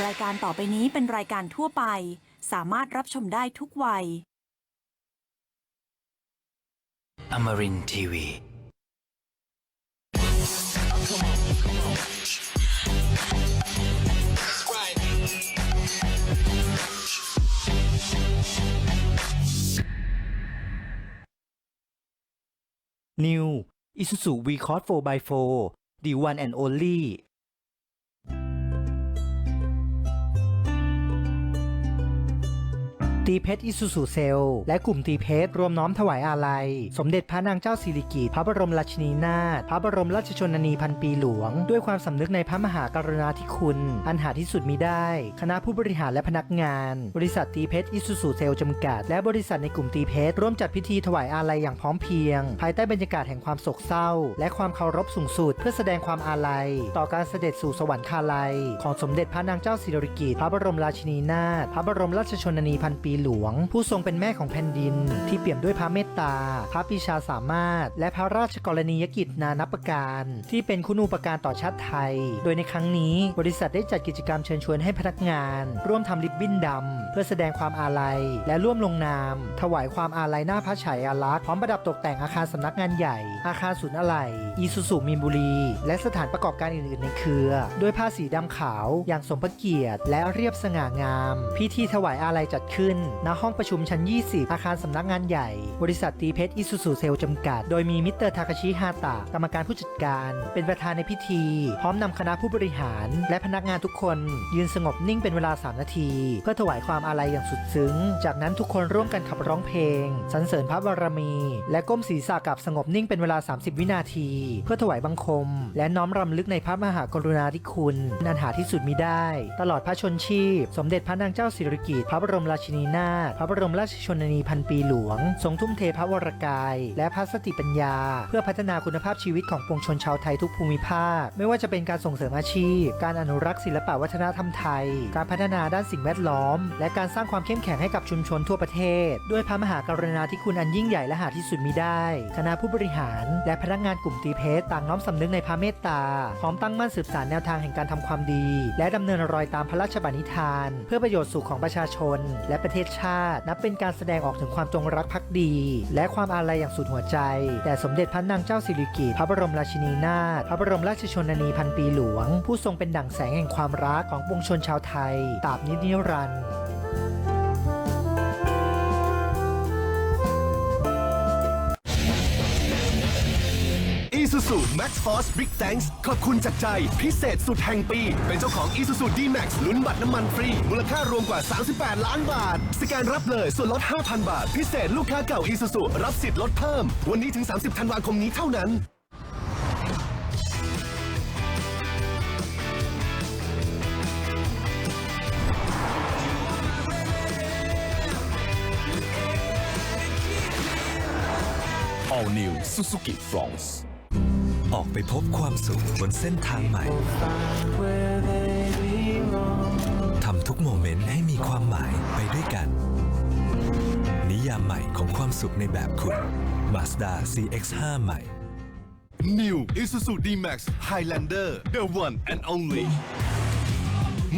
รายการต่อไปนี้เป็นรายการทั่วไป สามารถรับชมได้ทุกวัย Amarin Tiwi. New Isuzu V-Cross 4x4 The One and Only ตีเพชรอิสุสุเซล และกลุ่มตีเพชรรวมน้อมถวายอาลัย สมเด็จพระนางเจ้าสิริกิติ์พระบรมราชินีนาถพระบรมราชชนนีพันปีหลวง ด้วยความสำนึกในพระมหากรุณาธิคุณ อันหาที่สุดมิได้ คณะผู้บริหารและพนักงาน บริษัทตีเพชรอิสุสุเซลจำกัด และบริษัทในกลุ่มตีเพชรร่วมจัดพิธีถวายอาลัยอย่างพร้อมเพรียง ภายใต้บรรยากาศแห่งความโศกเศร้า และความเคารพสูงสุดเพื่อแสดงความอาลัย ต่อการเสด็จสู่สวรรคาลัย ของสมเด็จพระนางเจ้าสิริกิติ์พระบรมราชินีนาถพระบรมราชชนนีพันปีหลวง ผู้ทรงเป็นแม่ของแผ่นดิน ที่เปี่ยมด้วยพระเมตตา พระปรีชาสามารถ และพระราชกรณียกิจนานับประการ ที่เป็นคุณูปการต่อชาติไทย โดยในครั้งนี้บริษัทได้จัดกิจกรรมเชิญชวนให้พนักงาน ร่วมทำริบบิ้นดำเพื่อแสดงความอาลัย และร่วมลงนาม ถวายความอาลัยหน้าพระฉายาลักษณ์พร้อมประดับตกแต่งอาคารสำนักงานใหญ่ อาคารศูนย์อะไหล่อีซูซูมีนบุรี และสถานประกอบการอื่นๆในเครือ ด้วยผ้าสีดำขาว อย่างสมพระเกียรติ และเรียบสง่างาม พิธีถวายอาลัยจัดขึ้นณห้องประชุมชั้น 20 อาคารสำนักงานใหญ่ บริษัทตีเพชรอิซูซูเซลจำกัด โดยมีมิสเตอร์ทาคาชิฮาตะ กรรมการผู้จัดการ เป็นประธานในพิธี พร้อมนำคณะผู้บริหาร และพนักงานทุกคน ยืนสงบนิ่งเป็นเวลา 3 นาที เพื่อถวายความอาลัยอย่างสุดซึ้ง จากนั้นทุกคนร่วมกันขับร้องเพลงสรรเสริญพระบารมี และก้มศีรษะกับสงบนิ่งเป็นเวลา 30 วินาที เพื่อถวายบังคม และน้อมรำลึกในพระมหากรุณาธิคุณนันหาที่สุดมิได้ ตลอดพระชนชีพ สมเด็จพระนางเจ้าสิริกิติ์พระบรมราชินีนาถพระบรมราชชนนีพันปีหลวง ทรงทุ่มเทพระวรกาย และพระสติปัญญา เพื่อพัฒนาคุณภาพชีวิตของปวงชนชาวไทยทุกภูมิภาค ไม่ว่าจะเป็นการส่งเสริมอาชีพ การอนุรักษ์ศิลปวัฒนธรรมไทย การพัฒนาด้านสิ่งแวดล้อม และการสร้างความเข้มแข็งให้กับชุมชนทั่วประเทศ ด้วยพระมหากรุณาธิคุณอันยิ่งใหญ่และหาที่สุดมิได้ คณะผู้บริหารและพนักงานกลุ่มตีเพชรต่างน้อมสำนึกในพระเมตตา พร้อมตั้งมั่นสืบสานแนวทางแห่งการทำความดี และดำเนินรอยตามพระราชบัญญัติเพื่อประโยชน์สุขของประชาชน และประเทศชาติ นับเป็นการแสดงออกถึงความจงรักภักดี และความอาลัยอย่างสุดหัวใจ แต่สมเด็จพระนางเจ้าสิริกิติ์พระบรมราชินีนาถพระบรมราชชนนีพันปีหลวง ผู้ทรงเป็นดั่งแสงแห่งความรักของปวงชนชาวไทยตราบนิจนิรันดร์ Isuzu Max Force Big Thanks ขอบคุณจากใจ พิเศษสุดแห่งปี เป็นเจ้าของ Isuzu D-Max ลุ้นบัตรน้ำมันฟรี มูลค่ารวมกว่า 38 ล้านบาท สแกนรับเลยส่วนลด 5,000 บาท พิเศษลูกค้าเก่า Isuzu รับสิทธิ์ลดเพิ่ม วันนี้ถึง 30 ธันวาคมนี้เท่านั้น All New Suzuki Fronts ออกไปพบความสุขบนเส้นทางใหม่ ทำทุกโมเมนต์ให้มีความหมายไปด้วยกัน นิยามใหม่ของความสุขในแบบคุณ Mazda CX-5 ใหม่ New Isuzu D-Max Highlander The One and Only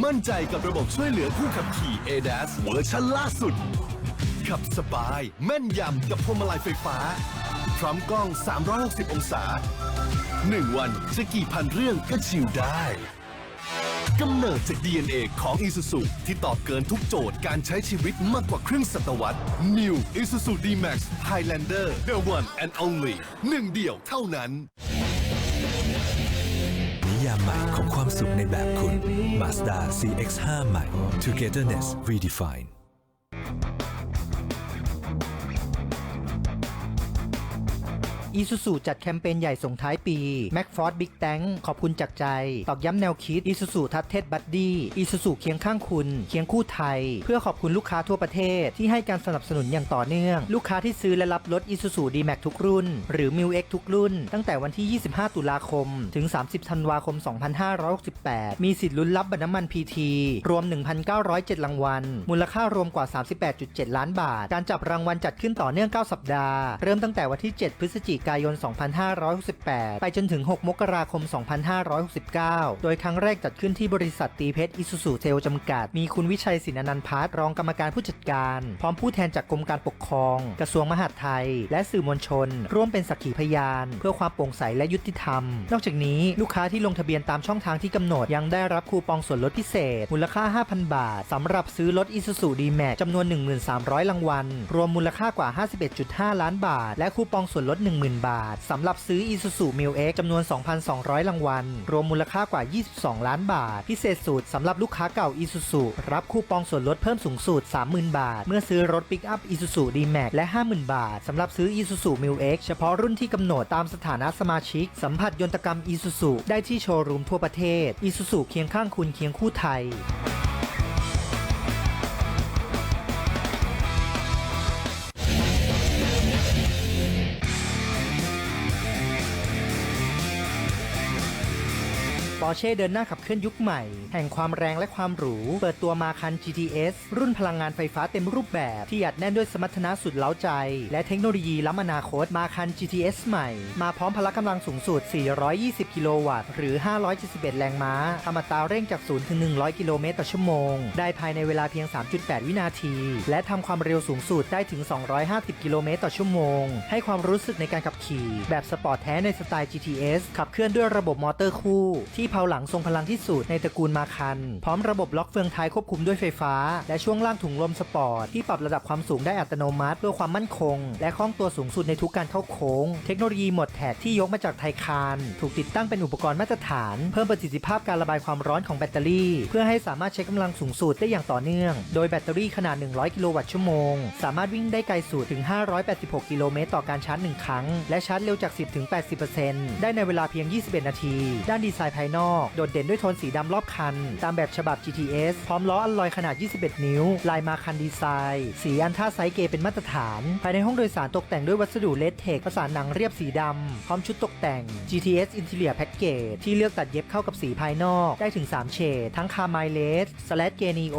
มั่นใจกับระบบช่วยเหลือผู้ขับขี่ ADAS เวอร์ชันล่าสุด ขับสบาย แม่นยำกับพวงมาลัยไฟฟ้า พร้อมกล้อง 360 องศา 1 วันจะกี่พันเรื่องก็ชิลได้กำเนิดจาก DNA ของ Isuzu ที่ตอบเกินทุกโจทย์การใช้ชีวิตมากกว่าครึ่งศตวรรษ New Isuzu D-Max Highlander The One and Only หนึ่งเดียวเท่านั้น นิยามใหม่ของความสุขในแบบคุณ Mazda CX-5 ใหม่ Togetherness Redefined อีซูซูจัดแคมเปญใหญ่ส่งท้ายปี m a c f o r d Big t a n k ขอบคุณจากใจ ตอกย้ำแนวคิดอีซูซูทัดเทศบัดดี้อีซูซูเคียงข้างคุณ เคียงคู่ไทย เพื่อขอบคุณลูกค้าทั่วประเทศที่ให้การสนับสนุนอย่างต่อเนื่อง ลูกค้าที่ซื้อและรับรถอีซูซูดีแม็กทุกรุ่น หรือ m i l X ทุกรุ่น ตั้งแต่วันที่ 25 ตุลาคม ถึง 30 ธันวาคม 2568 มีสิทธิ์ลุ้นรับบัตรน้ำมันพีทีรวม 1,907 รางวัล มูลค่ารวมกว่า 38.7 ล้านบาท การจับรางวัลจัดขึ้นต่อเนื่อง 9 สัปดาห์ เริ่มตั้งแต่วันที่ 7 พฤศจิกายน 2568 ไปจนถึง 6 มกราคม 2569 โดยครั้งแรกจัดขึ้นที่บริษัทตีเพชรอิสุสุเทลจำกัด มีคุณวิชัยศินนันต์พัฒรองกรรมการผู้จัดการ พร้อมผู้แทนจากกรมการปกครอง กระทรวงมหาดไทย และสื่อมวลชน ร่วมเป็นสักขีพยาน เพื่อความโปร่งใสและยุติธรรม นอกจากนี้ลูกค้าที่ลงทะเบียนตามช่องทางที่กำหนดยังได้รับคูปองส่วนลดพิเศษ มูลค่า 5,000 บาทสำหรับซื้อรถ Isuzu D-Max จำนวน 13,000 รางวัล รวมมูลค่ากว่า 51.5 ล้านบาท และคูปองส่วนลด 10,000บาทสำหรับซื้อ Isuzu m i l X จำนวน 2,200 รางวัล รวมมูลค่ากว่า 22 ล้านบาท พิเศษสุดสำหรับลูกค้าเก่า Isuzu รับคูปองส่วนลดเพิ่มสูงสุด 30,000 บาท เมื่อซื้อรถปิกอัพ Isuzu D-Max และ 50,000 บาทสำหรับซื้อ Isuzu m i l X เฉพาะรุ่นที่กำหนดตามสถานะสมาชิก สัมผัสยนตกรรม Isuzu ได้ที่โชว์รูมทั่วประเทศ Isuzu เคียงข้างคุณเคียงคู่ไทย ปอร์เช่เดินหน้าขับเคลื่อนยุคใหม่ แห่งความแรงและความหรู เปิดตัวมาคัน GTS รุ่นพลังงานไฟฟ้าเต็มรูปแบบ ที่อัดแน่นด้วยสมรรถนะสุดเล้าใจ และเทคโนโลยีล้ำอนาคตมาคัน GTS ใหม่ มาพร้อมพละกำลังสูงสุด 420 กิโลวัตต์ หรือ 571 แรงม้าทำอัตราเร่งจาก 0 ถึง 100 กิโลเมตรต่อชั่วโมง ได้ภายในเวลาเพียง 3.8 วินาที และทำความเร็วสูงสุดได้ถึง 250 กิโลเมตรต่อชั่วโมง ให้ความรู้สึกในการขับขี่ แบบสปอร์ตแท้ในสไตล์ GTS ขับเคลื่อนด้วยระบบมอเตอร์คู่ที่เผาหลังทรงพลังที่สุดในตระกูลมาคัน พร้อมระบบล็อกเฟืองท้ายควบคุมด้วยไฟฟ้า และช่วงล่างถุงลมสปอร์ตที่ปรับระดับความสูงได้อัตโนมัติเพื่อความมั่นคง และคล่องตัวสูงสุดในทุกการเข้าโค้ง เทคโนโลยีหมดแถบที่ยกมาจากไทคานถูกติดตั้งเป็นอุปกรณ์มาตรฐาน เพิ่มประสิทธิภาพการระบายความร้อนของแบตเตอรี่ เพื่อให้สามารถใช้กำลังสูงสุดได้อย่างต่อเนื่อง โดยแบตเตอรี่ขนาด 100 กิโลวัตต์ชั่วโมง สามารถวิ่งได้ไกลสุดถึง 586 กิโลเมตรต่อการชาร์จ 1 ครั้ง และชาร์จเร็วจาก 10ถึง80%ได้ในเวลาเพียง 21 นาที ด้านดีไซน์ภายนอกโดดเด่นด้วยโทนสีดำรอบคัน ตามแบบฉบับ GTS พร้อมล้ออัลลอยขนาด 21 นิ้ว ลายมาคันดีไซน์ สีอันท่าไซส์เกเป็นมาตรฐาน ภายในห้องโดยสารตกแต่งด้วยวัสดุเลสเทกประสานหนังเรียบสีดำพร้อมชุดตกแต่ง GTS Interior Package ที่เลือกตัดเย็บเข้ากับสีภายนอกได้ถึง 3 เฉดทั้งคา m มเลสสแล g เกนีโอ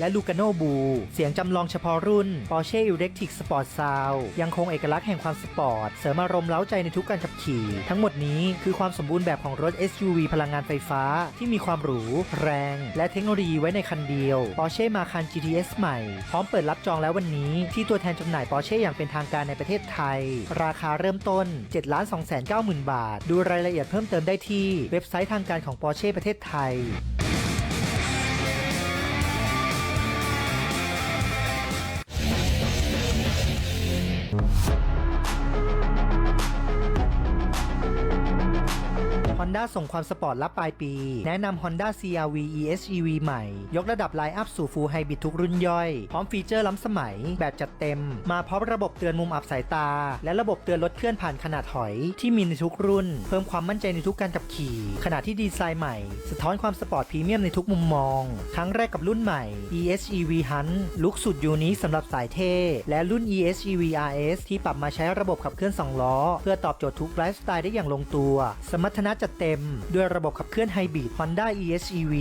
และลูกาโนบูเสียงจำลองเฉพาะรุ่น Porsche Electric Sport Sound ยังคงเอกลักษณ์แห่งความสปอร์ตเสริมอารมณ์เล้าใจในทุกการขับขี่ ทั้งหมดนี้คือความสมบูรณ์แบบของรถ SUV พลังงานไฟฟ้าที่มีความหรู แรง และเทคโนโลยีไว้ในคันเดียว Porsche Macan GTS ใหม่ พร้อมเปิดรับจองแล้ววันนี้ ที่ตัวแทนจำหน่าย Porsche อย่างเป็นทางการในประเทศไทย ราคาเริ่มต้น 7 2 9 0 0 0 0 บาท ดูรายละเอียดเพิ่มเติมได้ที่เว็บไซต์ทางการของ Porsche ประเทศไทย Honda ส่งความสปอร์ตรับปลายปี แนะนำ Honda CRV EHEV ใหม่ ยกระดับไลน์อัพสู่ฟูลไฮบริดทุกรุ่นย่อย พร้อมฟีเจอร์ล้ำสมัย แบบจัดเต็ม มาพร้อมระบบเตือนมุมอับสายตา และระบบเตือนรถเคลื่อนผ่านขนาดถอย ที่มีในทุกรุ่น เพิ่มความมั่นใจในทุกการขับขี่ ขณะที่ดีไซน์ใหม่ สะท้อนความสปอร์ตพรีเมียมในทุกมุมมอง ครั้งแรกกับรุ่นใหม่ EHEV Hunt ลุคสุดยูนิคสำหรับสายเท่และรุ่น EHEV RS ที่ปรับมาใช้ระบบขับเคลื่อนสองล้อเพื่อตอบโจทย์ทุกไลฟ์สไตล์ได้อย่างลงตัว สมรรถนะจัดเต็มต็ม ด้วยระบบขับเคลื่อนไฮบริด Honda EHEV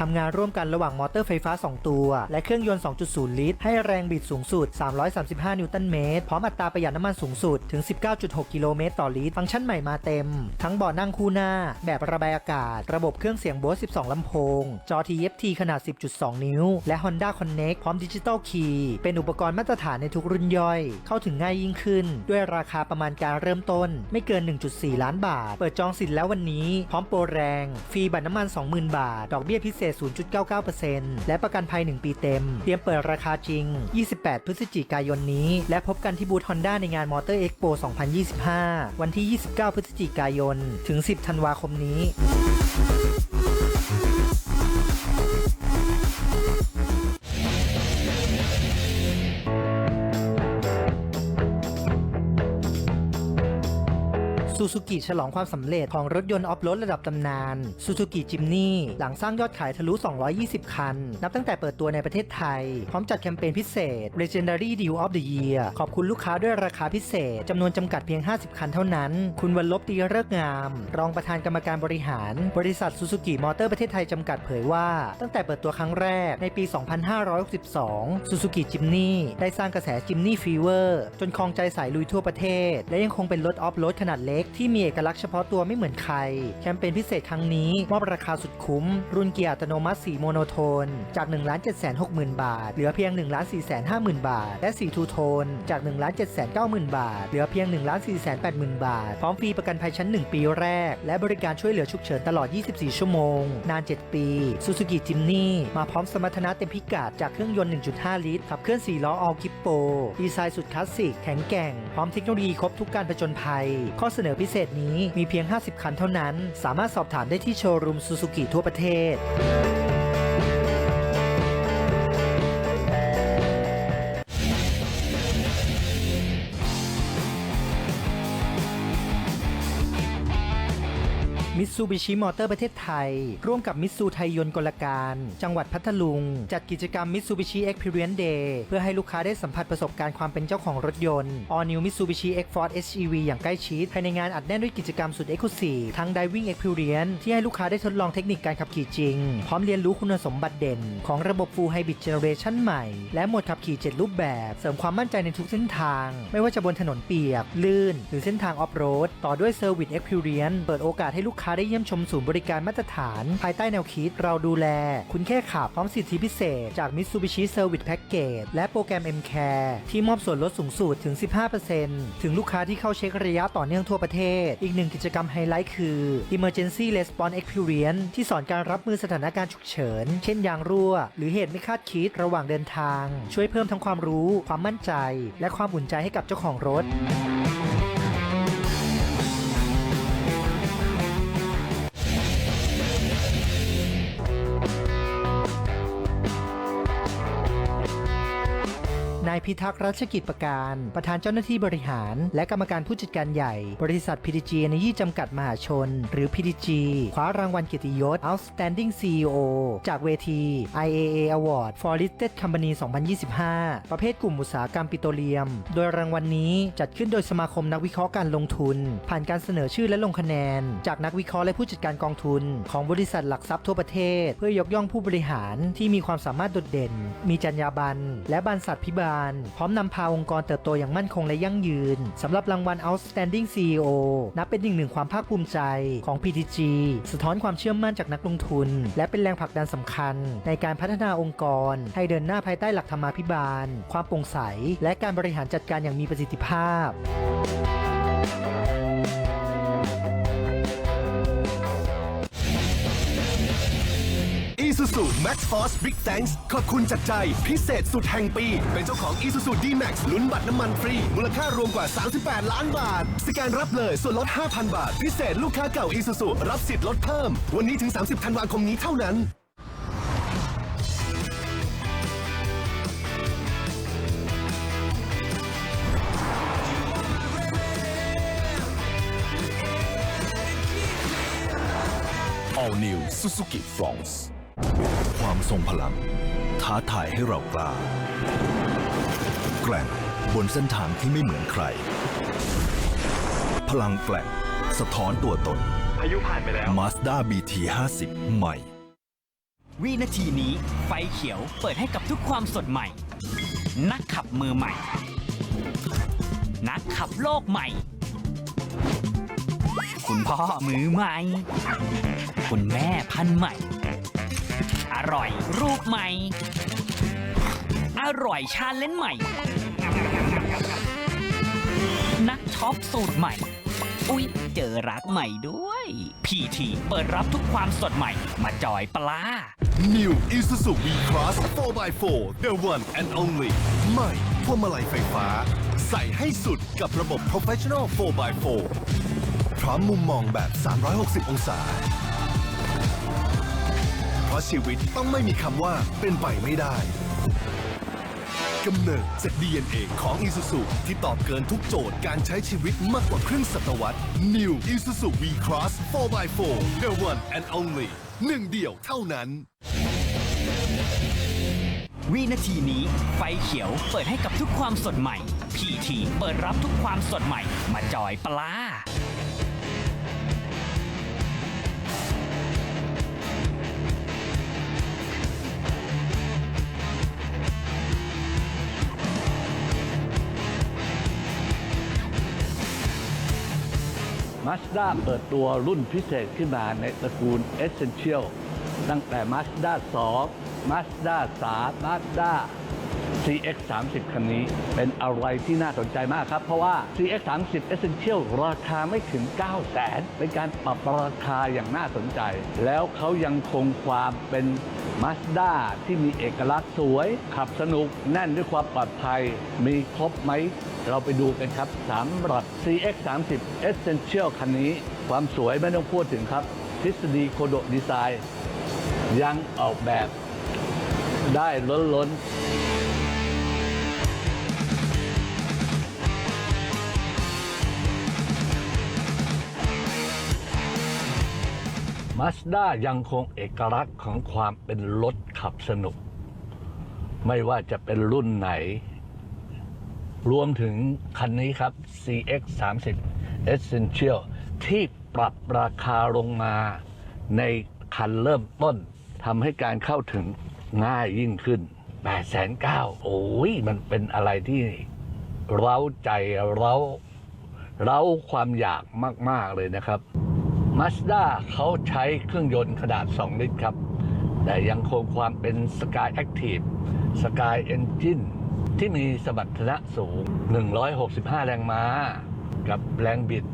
ทำงานร่วมกันระหว่างมอเตอร์ไฟฟ้า 2 ตัว และเครื่องยนต์ 2.0 ลิตร ให้แรงบิดสูงสุด 335 นิวตันเมตร พร้อมอัตราประหยัดน้ำมันสูงสุด ถึง 19.6 กิโลเมตรต่อลิตร ฟังก์ชันใหม่มาเต็ม ทั้งเบาะนั่งคู่หน้า แบบระบายอากาศ ระบบเครื่องเสียงโบส12 ลำโพง จอ TFT ขนาด 10.2 นิ้ว และ Honda Connect พร้อมดิจิตอลคีย์เป็นอุปกรณ์มาตรฐานในทุกรุ่นย่อย เข้าถึงง่ายยิ่งขึ้น ด้วยราคาประมาณการเริ่มต้น ไม่เกิน 1.4 ล้านบาท เปิดจองสิทธิ์แล้ววันนี้พร้อมโปรแรง ฟรีบัตรน้ำมัน 20,000 บาท ดอกเบี้ยพิเศษ 0.99%และประกันภัย 1 ปีเต็ม เตรียมเปิดราคาจริง 28 พฤศจิกายนนี้ และพบกันที่บูธทอนด้าในงานมอเตอร์เอ็กโป2025 วันที่ 29 พฤศจิกายน ถึง 10 ธันวาคมนี้ ซูซูกิฉลองความสำเร็จของรถยนต์ออฟโรดระดับตำนานซูซูกิจิมนี่หลังสร้างยอดขายทะลุ 220 คัน นับตั้งแต่เปิดตัวในประเทศไทย พร้อมจัดแคมเปญพิเศษ Legendary Deal of the Year ขอบคุณลูกค้าด้วยราคาพิเศษจำนวนจำกัดเพียง 50 คันเท่านั้น คุณวันลบตีเลิกงาม รองประธานกรรมการบริหาร บริษัทซูซูกิมอเตอร์ประเทศไทยจำกัดเผยว่า ตั้งแต่เปิดตัวครั้งแรกในปี 2562ซูซูกิจิมนี่ได้สร้างกระแสจิมนี่ฟีเวอร์จนครองใจสายลุยทั่วประเทศ และยังคงเป็นรถออฟโรดขนาดเล็กที่มีเอกลักษณ์เฉพาะตัวไม่เหมือนใคร แคมเปญพิเศษครั้งนี้มอบราคาสุดคุ้ม รุ่นเกียร์อัตโนมัติสีโมโนโทน จาก 1 7 6 0 0 0 0บาท เหลือเพียง 1 4 5 0 0 0 0 บาท และสีทูโทน จาก 1 7 9 0 0 0 0บาท เหลือเพียง 1 4 8 0 0 0 0 บาท พร้อมฟรีประกันภัยชั้น 1 ปีแรก และบริการช่วยเหลือฉุกเฉินตลอด 24 ชั่วโมง นาน 7 ปีซูซูกิจิมนี่มาพร้อมสมรรถนะเต็มพิกัดจากเครื่องยนต์ 1.5 ลิตรขับเคลื่อน4ล้อออลคิปโปดีไซน์สุดคลาสสิกแข็งแกร่งพร้อมเทคโนโลยีครบทุกการผจญภัย ข้อเสนอพิเศษนี้มีเพียง 50 คันเท่านั้น สามารถสอบถามได้ที่โชว์รูมซูซูกิทั่วประเทศ มิตซูบิชิมอเตอร์ประเทศไทย ร่วมกับมิตซูไทยยนต์กลการ จังหวัดพัทลุง จัดกิจกรรมมิตซูบิชิ Experience Day เพื่อให้ลูกค้าได้สัมผัสประสบการณ์ความเป็นเจ้าของรถยนต์ All New Mitsubishi X-Force HEV อย่างใกล้ชิด ภายในงานอัดแน่นด้วยกิจกรรมสุด Exclusive ทั้ง Diving Experience ที่ให้ลูกค้าได้ทดลองเทคนิคการขับขี่จริง พร้อมเรียนรู้คุณสมบัติเด่น ของระบบ Full Hybrid Generation ใหม่ และโหมดขับขี่ 7 รูปแบบ เสริมความมั่นใจในทุกเส้นทาง ไม่ว่าจะบนถนนเปียกลื่น หรือเส้นทางออฟโรดต่อด้วย Service Experience เปิดโอกาสให้ลูกค้าได้เยี่ยมชมศูนย์บริการมาตรฐาน ภายใต้แนวคิดเราดูแล คุณแค่ขับพร้อมสิทธิพิเศษ จาก Mitsubishi Service Package และโปรแกรม M Care ที่มอบส่วนลดสูงสุดถึง 15%ถึงลูกค้าที่เข้าเช็คระยะต่อเนื่องทั่วประเทศ อีกหนึ่งกิจกรรมไฮไลท์คือ Emergency Response Experience ที่สอนการรับมือสถานการณ์ฉุกเฉิน เช่นยางรั่ว หรือเหตุไม่คาดคิดระหว่างเดินทาง ช่วยเพิ่มทั้งความรู้ ความมั่นใจ และความอุ่นใจให้กับเจ้าของรถ พิทักษ์รัชกิจประการ ประธานเจ้าหน้าที่บริหาร และกรรมการผู้จัดการใหญ่ บริษัท PTG Energy จำกัดมหาชน หรือ PTG คว้ารางวัลเกียรติยศ Outstanding CEO จากเวที IAA Award for Listed Company 2025 ประเภทกลุ่มอุตสาหกรรมปิโตรเลียม โดยรางวัลนนี้จัดขึ้นโดยสมาคมนักวิเคราะห์การลงทุน ผ่านการเสนอชื่อและลงคะแนน จากนักวิเคราะห์และผู้จัดการกองทุน ของบริษัทหลักทรัพย์ทั่วประเทศ เพื่อยกย่องผู้บริหารที่มีความสามารถโดดเด่น มีจรรยาบรรณและบรรษัทพิบาลพร้อมนำพาองค์กรเติบโตอย่างมั่นคงและยั่งยืนสำหรับรางวัล Outstanding CEO นับเป็นอีกหนึ่งความภาคภูมิใจของ PTG สะท้อนความเชื่อมั่นจากนักลงทุน และเป็นแรงผลักดันสำคัญ ในการพัฒนาองค์กร ให้เดินหน้าภายใต้หลักธรรมาภิบาล ความโปร่งใส และการบริหารจัดการอย่างมีประสิทธิภาพ Isuzu Max Force Big Thanks ขอบคุณจากใจ พิเศษสุดแห่งปี เป็นเจ้าของ Isuzu D-Max ลุ้นบัตรน้ำมันฟรี มูลค่ารวมกว่า 38 ล้านบาท สแกนรับเลยส่วนลด 5,000 บาท พิเศษลูกค้าเก่า Isuzu รับสิทธิ์ลดเพิ่ม วันนี้ถึง 30 ธันวาคมนี้เท่านั้น All New Suzuki Fronts ความทรงพลัง ท้าทายให้เรากล้า แกร่งบนเส้นทางที่ไม่เหมือนใคร พลังแกร่งสะท้อนตัวตน พายุผ่านไปแล้ว Mazda BT 50ใหม่ วินาทีนี้ไฟเขียวเปิดให้กับทุกความสดใหม่ นักขับมือใหม่ นักขับโลกใหม่ คุณพ่อมือใหม่ คุณแม่พันธุ์ใหม่อ ร่อย รูปใหม่ อร่อยชาเลนจ์ใหม่ นักช็อปสูตรใหม่ อุ๊ย เจอรักใหม่ด้วย พีทีเปิดรับทุกความสดใหม่ มาจอยปลา New Isuzu V-Cross 4x4 The one and only ใหม่พวงมาลัยไฟฟ้า ใส่ให้สุดกับระบบ Professional 4x4 พร้อมมุมมองแบบ 360 องศา ราะชีวิตต้องไม่มีคำว่าเป็นไปไม่ได้กำเนิดจาก DNA ของ Isuzu ที่ตอบเกินทุกโจทย์การใช้ชีวิตมากกว่าครึ่งศตวรรษ New Isuzu V-Cross 4x4 The one and only หนึ่งเดียวเท่านั้น วินาทีนี้ ไฟเขียวเปิดให้กับทุกความสดใหม่พีทีเปิดรับทุกความสดใหม่ มาจอยปลา มาสด้าเปิดตัวรุ่นพิเศษขึ้นมาในตระกูล Essential ตั้งแต่ Mazda 2 Mazda 3 Mazda CX 30 คันนี้เป็นอะไรที่น่าสนใจมากครับ เพราะว่า CX 30 Essential ราคาไม่ถึง 9 0 0 0 0 0เป็นการปรับราคาอย่างน่าสนใจ แล้วเขายังคงความเป็น Mazda ที่มีเอกลักษณ์สวย ขับสนุกแน่นด้วยความปลอดภัย มีครบไหม เราไปดูกันครับสำหรับ CX 30 Essential คันนี้ ความสวยไม่ต้องพูดถึงครับ ทฤษฎีโคโดดีไซน์ ยังออกแบบ ได้ล้นล้นมาสด้ายังคงเอกลักษณ์ของความเป็นรถขับสนุก ไม่ว่าจะเป็นรุ่นไหน รวมถึงคันนี้ครับ CX 30 Essential ที่ปรับราคาลงมาในคันเริ่มต้นทำให้การเข้าถึงง่ายยิ่งขึ้น8 9 0 0 0โอ้ยมันเป็นอะไรที่เร้าใจเร้าเร้าความอยากมาก ๆ เลยนะครับ Mazda เขาใช้เครื่องยนต์ขนาด 2 ลิตรครับ แต่ยังคงความเป็น Sky Active Sky Engine ที่มีสมรรถนะสูง 165 แรงม้า กับแรงบิด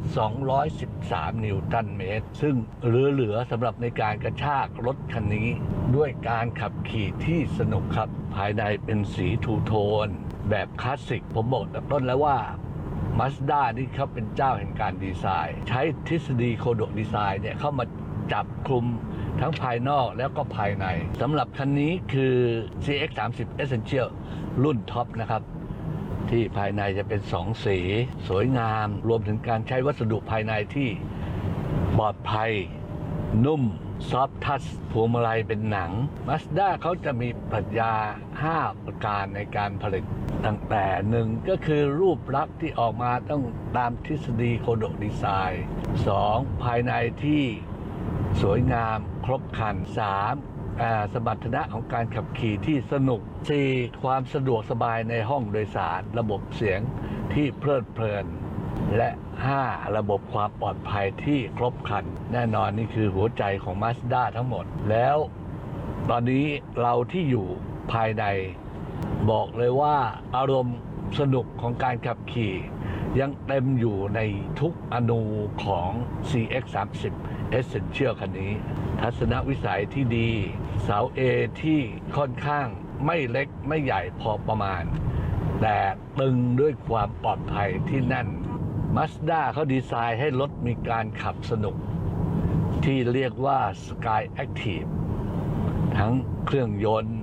213 นิวตันเมตร ซึ่งเหลือๆสำหรับในการกระชากรถคันนี้ ด้วยการขับขี่ที่สนุกครับ ภายในเป็นสีทูโทน แบบคลาสสิก ผมบอกแต่ต้นแล้วว่ามาสด้านี่เขาเป็นเจ้าแห่งการดีไซน์ ใช้ทฤษฎีโคโดดีไซน์เนี่ยเข้ามาจับคลุม ทั้งภายนอกแล้วก็ภายในสำหรับคันนี้คือ CX 30 Essential รุ่นท็อปนะครับ ที่ภายในจะเป็นสองสี สวยงาม รวมถึงการใช้วัสดุภายในที่ปลอดภัย นุ่ม ซอฟทัชพวงมาลัยเป็นหนังมาสด้าเขาจะมีปรัชญา 5 ประการในการผลิตตั้งแต่หนึ่งก็คือรูปลักษณ์ที่ออกมาต้องตามทฤษฎีโคโดดีไซน์ 2. ภายในที่ สวยงามครบครัน 3. สมรรถนะของการขับขี่ที่สนุก 4. ความสะดวกสบายในห้องโดยสาร ระบบเสียงที่เพลิดเพลิน และ 5. ระบบความปลอดภัยที่ครบครัน แน่นอนนี่คือหัวใจของ Mazda ทั้งหมด แล้ว ตอนนี้เราที่อยู่ภายใน บอกเลยว่าอารมณ์สนุกของการขับขี่ ยังเต็มอยู่ในทุกอนูของ CX 30 Essential คันนี้ ทัศนวิสัยที่ดี เสา A ที่ค่อนข้างไม่เล็กไม่ใหญ่พอประมาณ แต่ตึงด้วยความปลอดภัยที่แน่น Mazda เขาดีไซน์ให้รถมีการขับสนุก ที่เรียกว่า Sky Active ทั้งเครื่องยนต์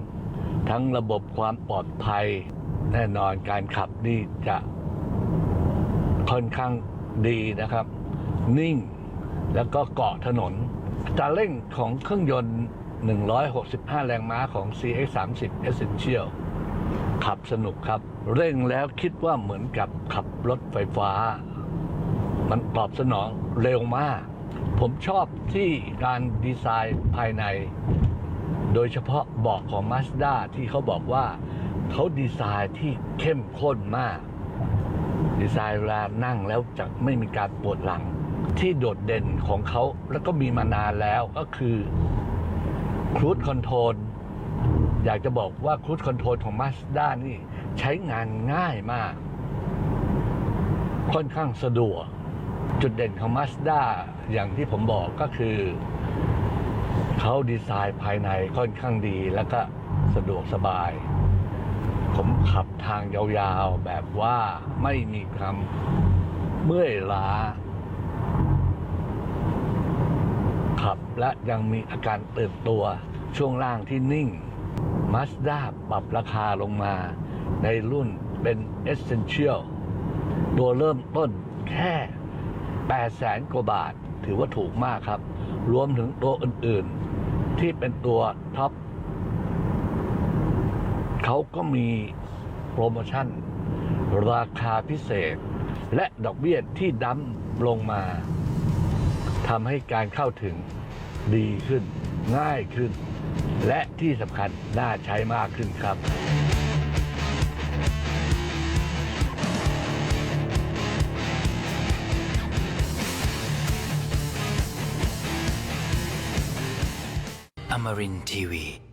ทั้งระบบความปลอดภัย แน่นอนการขับนี่จะ ค่อนข้างดีนะครับ นิ่งแล้วก็เกาะถนนอัตราเร่งของเครื่องยนต์ 165 แรงม้าของ CX 30 Essential ขับสนุกครับ เร่งแล้วคิดว่าเหมือนกับขับรถไฟฟ้า มันตอบสนองเร็วมาก ผมชอบที่การดีไซน์ภายใน โดยเฉพาะเบาะของ Mazda ที่เขาบอกว่าเขาดีไซน์ที่เข้มข้นมาก ดีไซน์เวลานั่งแล้วจะไม่มีการปวดหลัง ที่โดดเด่นของเขาแล้วก็มีมานานแล้วก็คือครู e คอนโทรลอยากจะบอกว่าครู e คอนโทรลของ Mazda นี่ใช้งานง่ายมาก ค่อนข้างสะดวก จุดเด่นของ Mazda อย่างที่ผมบอกก็คือเขาดีไซน์ภายในค่อนข้างดีแล้วก็สะดวกสบาย ผมขับทางยาวๆ แบบว่าไม่มีความเมื่อยล้า ขับและยังมีอาการตื่นตัวช่วงล่างที่นิ่ง Mazda ปรับราคาลงมา ในรุ่นเป็น Essential ตัวเริ่มต้นแค่8แสนกว่าบาท ถือว่าถูกมากครับ รวมถึงตัวอื่นๆ ที่เป็นตัวท็อป เขาก็มีโปรโมชั่น ราคาพิเศษ และดอกเบี้ยที่ดำลงมาทำให้การเข้าถึงดีขึ้น ง่ายขึ้น และที่สำคัญน่าใช้มากขึ้นครับ Amarin Tiwi.